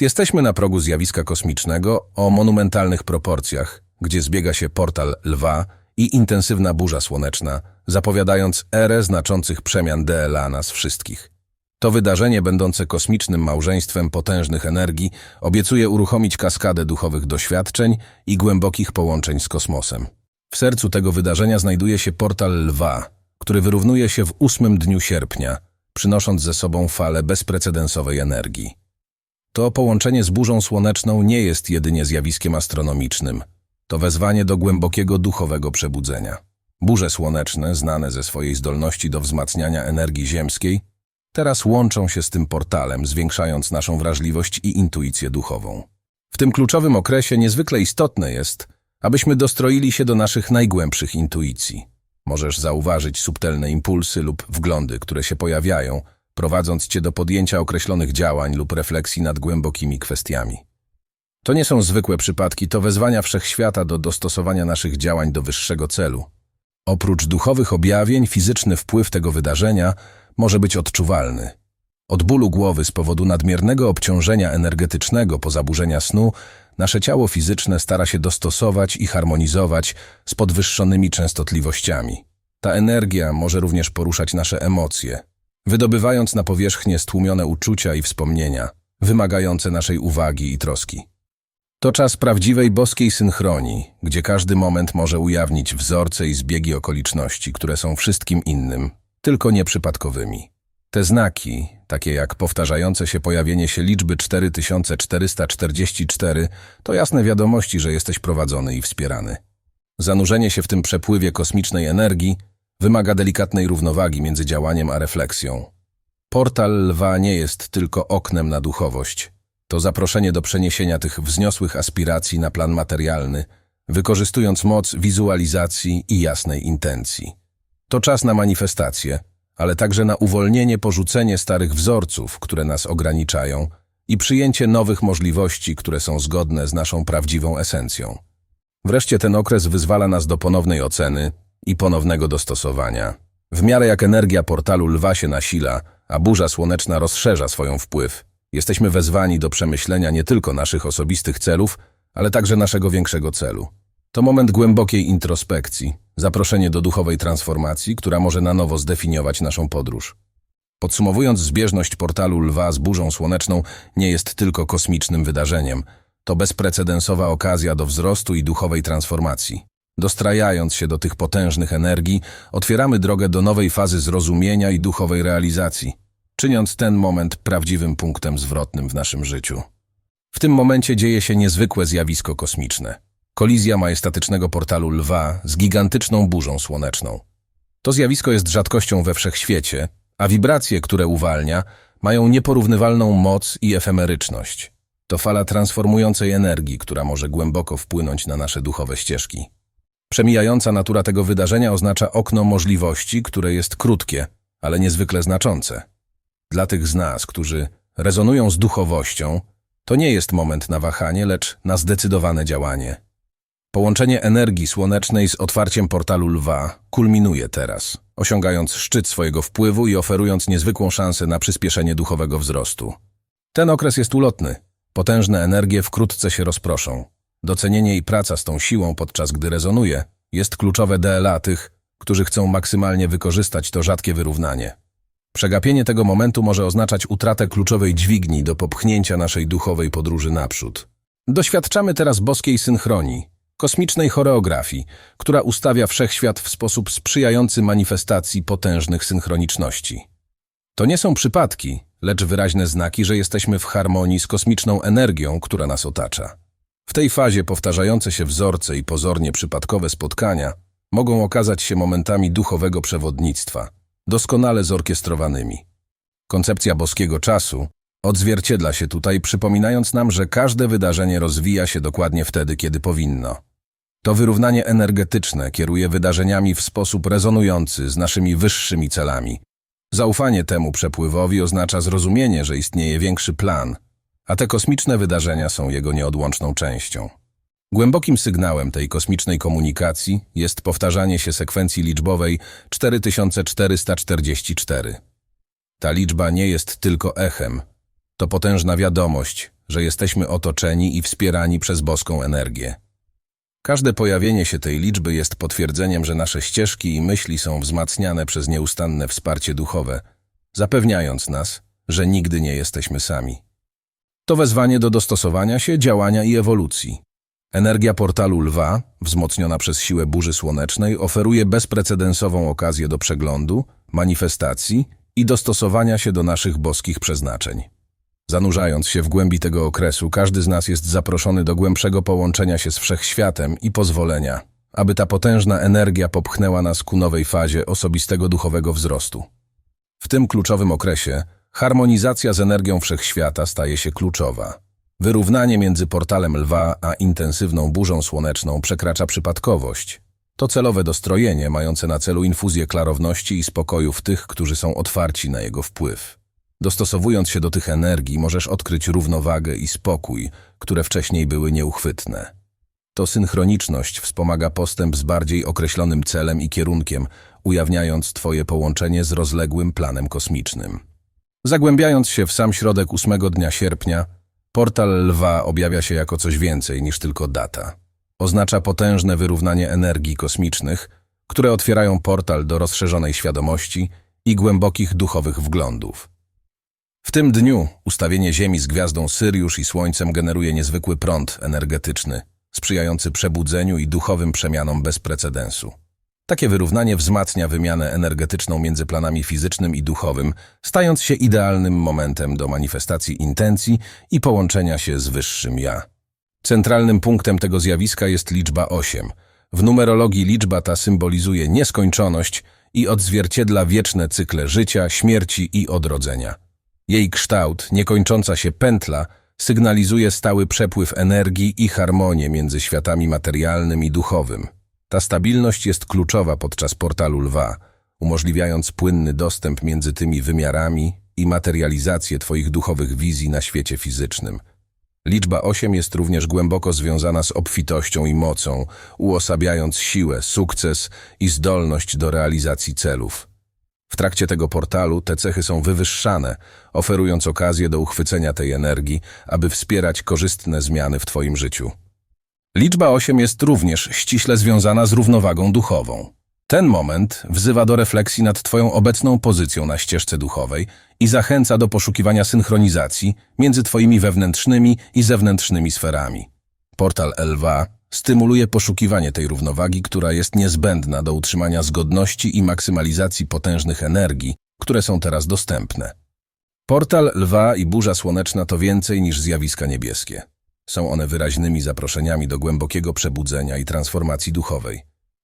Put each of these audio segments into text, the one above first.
Jesteśmy na progu zjawiska kosmicznego o monumentalnych proporcjach, gdzie zbiega się portal lwa i intensywna burza słoneczna, zapowiadając erę znaczących przemian dla nas wszystkich. To wydarzenie, będące kosmicznym małżeństwem potężnych energii, obiecuje uruchomić kaskadę duchowych doświadczeń i głębokich połączeń z kosmosem. W sercu tego wydarzenia znajduje się portal lwa, który wyrównuje się w ósmym dniu sierpnia, przynosząc ze sobą falę bezprecedensowej energii. To połączenie z burzą słoneczną nie jest jedynie zjawiskiem astronomicznym. To wezwanie do głębokiego duchowego przebudzenia. Burze słoneczne, znane ze swojej zdolności do wzmacniania energii ziemskiej, teraz łączą się z tym portalem, zwiększając naszą wrażliwość i intuicję duchową. W tym kluczowym okresie niezwykle istotne jest, abyśmy dostroili się do naszych najgłębszych intuicji. Możesz zauważyć subtelne impulsy lub wglądy, które się pojawiają, prowadząc cię do podjęcia określonych działań lub refleksji nad głębokimi kwestiami. To nie są zwykłe przypadki, to wezwania wszechświata do dostosowania naszych działań do wyższego celu. Oprócz duchowych objawień, fizyczny wpływ tego wydarzenia może być odczuwalny. Od bólu głowy z powodu nadmiernego obciążenia energetycznego po zaburzenia snu, nasze ciało fizyczne stara się dostosować i harmonizować z podwyższonymi częstotliwościami. Ta energia może również poruszać nasze emocje, wydobywając na powierzchnię stłumione uczucia i wspomnienia, wymagające naszej uwagi i troski. To czas prawdziwej boskiej synchronii, gdzie każdy moment może ujawnić wzorce i zbiegi okoliczności, które są wszystkim innym, tylko nieprzypadkowymi. Te znaki, takie jak powtarzające się pojawienie się liczby 4444, to jasne wiadomości, że jesteś prowadzony i wspierany. Zanurzenie się w tym przepływie kosmicznej energii wymaga delikatnej równowagi między działaniem a refleksją. Portal lwa nie jest tylko oknem na duchowość. To zaproszenie do przeniesienia tych wzniosłych aspiracji na plan materialny, wykorzystując moc wizualizacji i jasnej intencji. To czas na manifestację, ale także na uwolnienie, porzucenie starych wzorców, które nas ograniczają i przyjęcie nowych możliwości, które są zgodne z naszą prawdziwą esencją. Wreszcie ten okres wyzwala nas do ponownej oceny i ponownego dostosowania. W miarę jak energia portalu lwa się nasila, a burza słoneczna rozszerza swoją wpływ, jesteśmy wezwani do przemyślenia nie tylko naszych osobistych celów, ale także naszego większego celu. To moment głębokiej introspekcji, zaproszenie do duchowej transformacji, która może na nowo zdefiniować naszą podróż. Podsumowując, zbieżność portalu lwa z burzą słoneczną nie jest tylko kosmicznym wydarzeniem. To bezprecedensowa okazja do wzrostu i duchowej transformacji. Dostrajając się do tych potężnych energii, otwieramy drogę do nowej fazy zrozumienia i duchowej realizacji, czyniąc ten moment prawdziwym punktem zwrotnym w naszym życiu. W tym momencie dzieje się niezwykłe zjawisko kosmiczne. Kolizja majestatycznego portalu lwa z gigantyczną burzą słoneczną. To zjawisko jest rzadkością we wszechświecie, a wibracje, które uwalnia, mają nieporównywalną moc i efemeryczność. To fala transformującej energii, która może głęboko wpłynąć na nasze duchowe ścieżki. Przemijająca natura tego wydarzenia oznacza okno możliwości, które jest krótkie, ale niezwykle znaczące. Dla tych z nas, którzy rezonują z duchowością, to nie jest moment na wahanie, lecz na zdecydowane działanie. Połączenie energii słonecznej z otwarciem portalu lwa kulminuje teraz, osiągając szczyt swojego wpływu i oferując niezwykłą szansę na przyspieszenie duchowego wzrostu. Ten okres jest ulotny. Potężne energie wkrótce się rozproszą. Docenienie i praca z tą siłą, podczas gdy rezonuje, jest kluczowe dla tych, którzy chcą maksymalnie wykorzystać to rzadkie wyrównanie. Przegapienie tego momentu może oznaczać utratę kluczowej dźwigni do popchnięcia naszej duchowej podróży naprzód. Doświadczamy teraz boskiej synchronii, kosmicznej choreografii, która ustawia wszechświat w sposób sprzyjający manifestacji potężnych synchroniczności. To nie są przypadki, lecz wyraźne znaki, że jesteśmy w harmonii z kosmiczną energią, która nas otacza. W tej fazie powtarzające się wzorce i pozornie przypadkowe spotkania mogą okazać się momentami duchowego przewodnictwa, doskonale zorkiestrowanymi. Koncepcja boskiego czasu odzwierciedla się tutaj, przypominając nam, że każde wydarzenie rozwija się dokładnie wtedy, kiedy powinno. To wyrównanie energetyczne kieruje wydarzeniami w sposób rezonujący z naszymi wyższymi celami. Zaufanie temu przepływowi oznacza zrozumienie, że istnieje większy plan, a te kosmiczne wydarzenia są jego nieodłączną częścią. Głębokim sygnałem tej kosmicznej komunikacji jest powtarzanie się sekwencji liczbowej 4444. Ta liczba nie jest tylko echem, to potężna wiadomość, że jesteśmy otoczeni i wspierani przez boską energię. Każde pojawienie się tej liczby jest potwierdzeniem, że nasze ścieżki i myśli są wzmacniane przez nieustanne wsparcie duchowe, zapewniając nas, że nigdy nie jesteśmy sami. To wezwanie do dostosowania się, działania i ewolucji. Energia portalu lwa, wzmocniona przez siłę burzy słonecznej, oferuje bezprecedensową okazję do przeglądu, manifestacji i dostosowania się do naszych boskich przeznaczeń. Zanurzając się w głębi tego okresu, każdy z nas jest zaproszony do głębszego połączenia się z wszechświatem i pozwolenia, aby ta potężna energia popchnęła nas ku nowej fazie osobistego duchowego wzrostu. W tym kluczowym okresie harmonizacja z energią wszechświata staje się kluczowa. Wyrównanie między portalem lwa a intensywną burzą słoneczną przekracza przypadkowość. To celowe dostrojenie mające na celu infuzję klarowności i spokoju w tych, którzy są otwarci na jego wpływ. Dostosowując się do tych energii, możesz odkryć równowagę i spokój, które wcześniej były nieuchwytne. To synchroniczność wspomaga postęp z bardziej określonym celem i kierunkiem, ujawniając Twoje połączenie z rozległym planem kosmicznym. Zagłębiając się w sam środek ósmego dnia sierpnia, portal lwa objawia się jako coś więcej niż tylko data. Oznacza potężne wyrównanie energii kosmicznych, które otwierają portal do rozszerzonej świadomości i głębokich duchowych wglądów. W tym dniu ustawienie Ziemi z gwiazdą Syriusz i Słońcem generuje niezwykły prąd energetyczny, sprzyjający przebudzeniu i duchowym przemianom bez precedensu. Takie wyrównanie wzmacnia wymianę energetyczną między planami fizycznym i duchowym, stając się idealnym momentem do manifestacji intencji i połączenia się z wyższym ja. Centralnym punktem tego zjawiska jest liczba 8. W numerologii liczba ta symbolizuje nieskończoność i odzwierciedla wieczne cykle życia, śmierci i odrodzenia. Jej kształt, niekończąca się pętla, sygnalizuje stały przepływ energii i harmonię między światami materialnym i duchowym. Ta stabilność jest kluczowa podczas portalu lwa, umożliwiając płynny dostęp między tymi wymiarami i materializację Twoich duchowych wizji na świecie fizycznym. Liczba 8 jest również głęboko związana z obfitością i mocą, uosabiając siłę, sukces i zdolność do realizacji celów. W trakcie tego portalu te cechy są wywyższane, oferując okazję do uchwycenia tej energii, aby wspierać korzystne zmiany w Twoim życiu. Liczba 8 jest również ściśle związana z równowagą duchową. Ten moment wzywa do refleksji nad Twoją obecną pozycją na ścieżce duchowej i zachęca do poszukiwania synchronizacji między Twoimi wewnętrznymi i zewnętrznymi sferami. Portal L2 stymuluje poszukiwanie tej równowagi, która jest niezbędna do utrzymania zgodności i maksymalizacji potężnych energii, które są teraz dostępne. Portal Lwa i burza słoneczna to więcej niż zjawiska niebieskie. Są one wyraźnymi zaproszeniami do głębokiego przebudzenia i transformacji duchowej.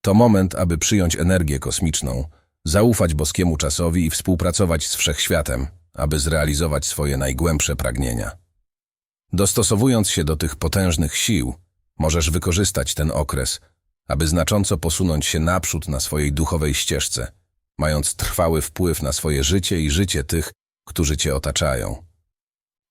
To moment, aby przyjąć energię kosmiczną, zaufać boskiemu czasowi i współpracować z wszechświatem, aby zrealizować swoje najgłębsze pragnienia. Dostosowując się do tych potężnych sił, możesz wykorzystać ten okres, aby znacząco posunąć się naprzód na swojej duchowej ścieżce, mając trwały wpływ na swoje życie i życie tych, którzy cię otaczają.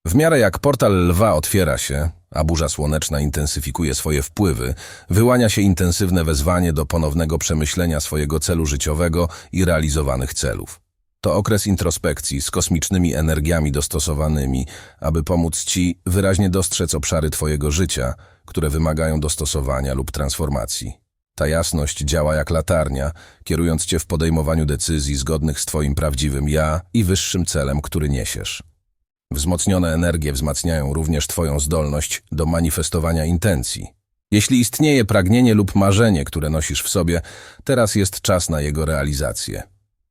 W miarę jak portal lwa otwiera się, a burza słoneczna intensyfikuje swoje wpływy, wyłania się intensywne wezwanie do ponownego przemyślenia swojego celu życiowego i realizowanych celów. To okres introspekcji z kosmicznymi energiami dostosowanymi, aby pomóc Ci wyraźnie dostrzec obszary Twojego życia, które wymagają dostosowania lub transformacji. Ta jasność działa jak latarnia, kierując Cię w podejmowaniu decyzji zgodnych z Twoim prawdziwym ja i wyższym celem, który niesiesz. Wzmocnione energie wzmacniają również Twoją zdolność do manifestowania intencji. Jeśli istnieje pragnienie lub marzenie, które nosisz w sobie, teraz jest czas na jego realizację.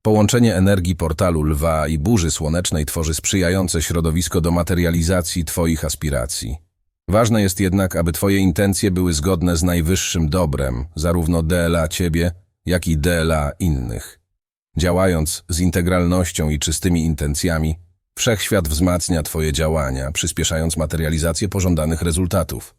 Połączenie energii portalu lwa i burzy słonecznej tworzy sprzyjające środowisko do materializacji Twoich aspiracji. Ważne jest jednak, aby Twoje intencje były zgodne z najwyższym dobrem, zarówno DLA Ciebie, jak i DLA innych. Działając z integralnością i czystymi intencjami, Wszechświat wzmacnia Twoje działania, przyspieszając materializację pożądanych rezultatów.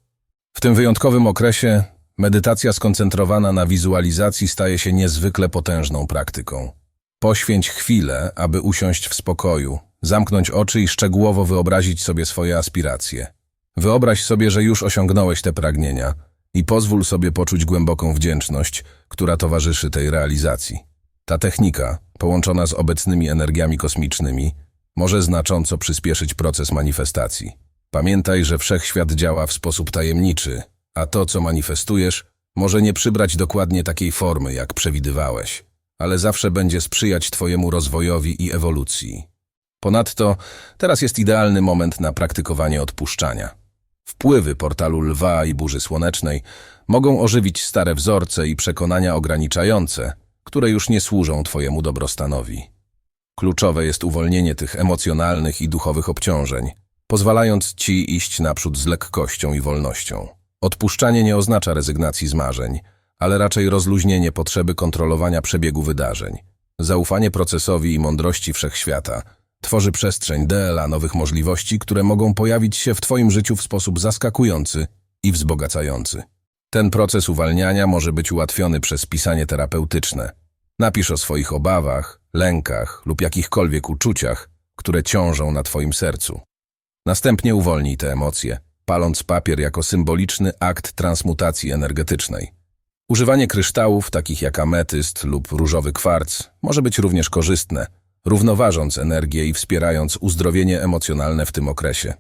W tym wyjątkowym okresie medytacja skoncentrowana na wizualizacji staje się niezwykle potężną praktyką. Poświęć chwilę, aby usiąść w spokoju, zamknąć oczy i szczegółowo wyobrazić sobie swoje aspiracje. Wyobraź sobie, że już osiągnąłeś te pragnienia i pozwól sobie poczuć głęboką wdzięczność, która towarzyszy tej realizacji. Ta technika, połączona z obecnymi energiami kosmicznymi, może znacząco przyspieszyć proces manifestacji. Pamiętaj, że wszechświat działa w sposób tajemniczy, a to, co manifestujesz, może nie przybrać dokładnie takiej formy, jak przewidywałeś, ale zawsze będzie sprzyjać Twojemu rozwojowi i ewolucji. Ponadto teraz jest idealny moment na praktykowanie odpuszczania. Wpływy portalu lwa i burzy słonecznej mogą ożywić stare wzorce i przekonania ograniczające, które już nie służą Twojemu dobrostanowi. Kluczowe jest uwolnienie tych emocjonalnych i duchowych obciążeń, pozwalając Ci iść naprzód z lekkością i wolnością. Odpuszczanie nie oznacza rezygnacji z marzeń, ale raczej rozluźnienie potrzeby kontrolowania przebiegu wydarzeń. Zaufanie procesowi i mądrości wszechświata tworzy przestrzeń DLA nowych możliwości, które mogą pojawić się w Twoim życiu w sposób zaskakujący i wzbogacający. Ten proces uwalniania może być ułatwiony przez pisanie terapeutyczne. Napisz o swoich obawach, lękach lub jakichkolwiek uczuciach, które ciążą na Twoim sercu. Następnie uwolnij te emocje, paląc papier jako symboliczny akt transmutacji energetycznej. Używanie kryształów, takich jak ametyst lub różowy kwarc, może być również korzystne, równoważąc energię i wspierając uzdrowienie emocjonalne w tym okresie.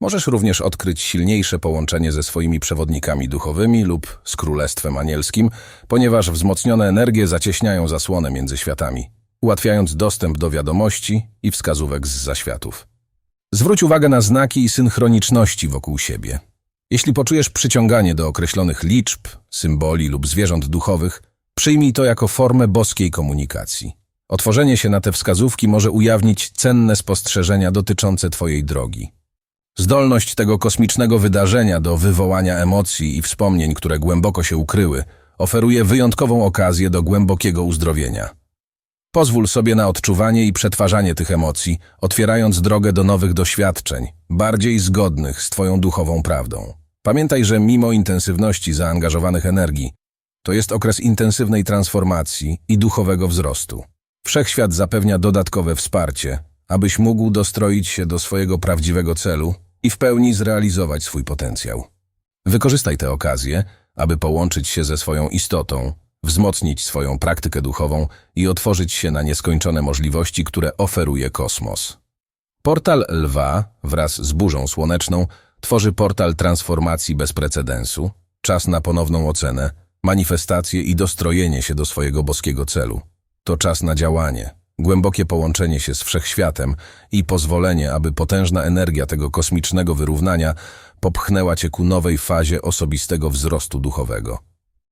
Możesz również odkryć silniejsze połączenie ze swoimi przewodnikami duchowymi lub z Królestwem Anielskim, ponieważ wzmocnione energie zacieśniają zasłonę między światami, ułatwiając dostęp do wiadomości i wskazówek z zaświatów. Zwróć uwagę na znaki i synchroniczności wokół siebie. Jeśli poczujesz przyciąganie do określonych liczb, symboli lub zwierząt duchowych, przyjmij to jako formę boskiej komunikacji. Otworzenie się na te wskazówki może ujawnić cenne spostrzeżenia dotyczące Twojej drogi. Zdolność tego kosmicznego wydarzenia do wywołania emocji i wspomnień, które głęboko się ukryły, oferuje wyjątkową okazję do głębokiego uzdrowienia. Pozwól sobie na odczuwanie i przetwarzanie tych emocji, otwierając drogę do nowych doświadczeń, bardziej zgodnych z Twoją duchową prawdą. Pamiętaj, że mimo intensywności zaangażowanych energii, to jest okres intensywnej transformacji i duchowego wzrostu. Wszechświat zapewnia dodatkowe wsparcie, abyś mógł dostroić się do swojego prawdziwego celu i w pełni zrealizować swój potencjał. Wykorzystaj tę okazję, aby połączyć się ze swoją istotą, wzmocnić swoją praktykę duchową i otworzyć się na nieskończone możliwości, które oferuje kosmos. Portal Lwa wraz z burzą słoneczną tworzy portal transformacji bez precedensu, czas na ponowną ocenę, manifestację i dostrojenie się do swojego boskiego celu. To czas na działanie, głębokie połączenie się z wszechświatem i pozwolenie, aby potężna energia tego kosmicznego wyrównania popchnęła cię ku nowej fazie osobistego wzrostu duchowego.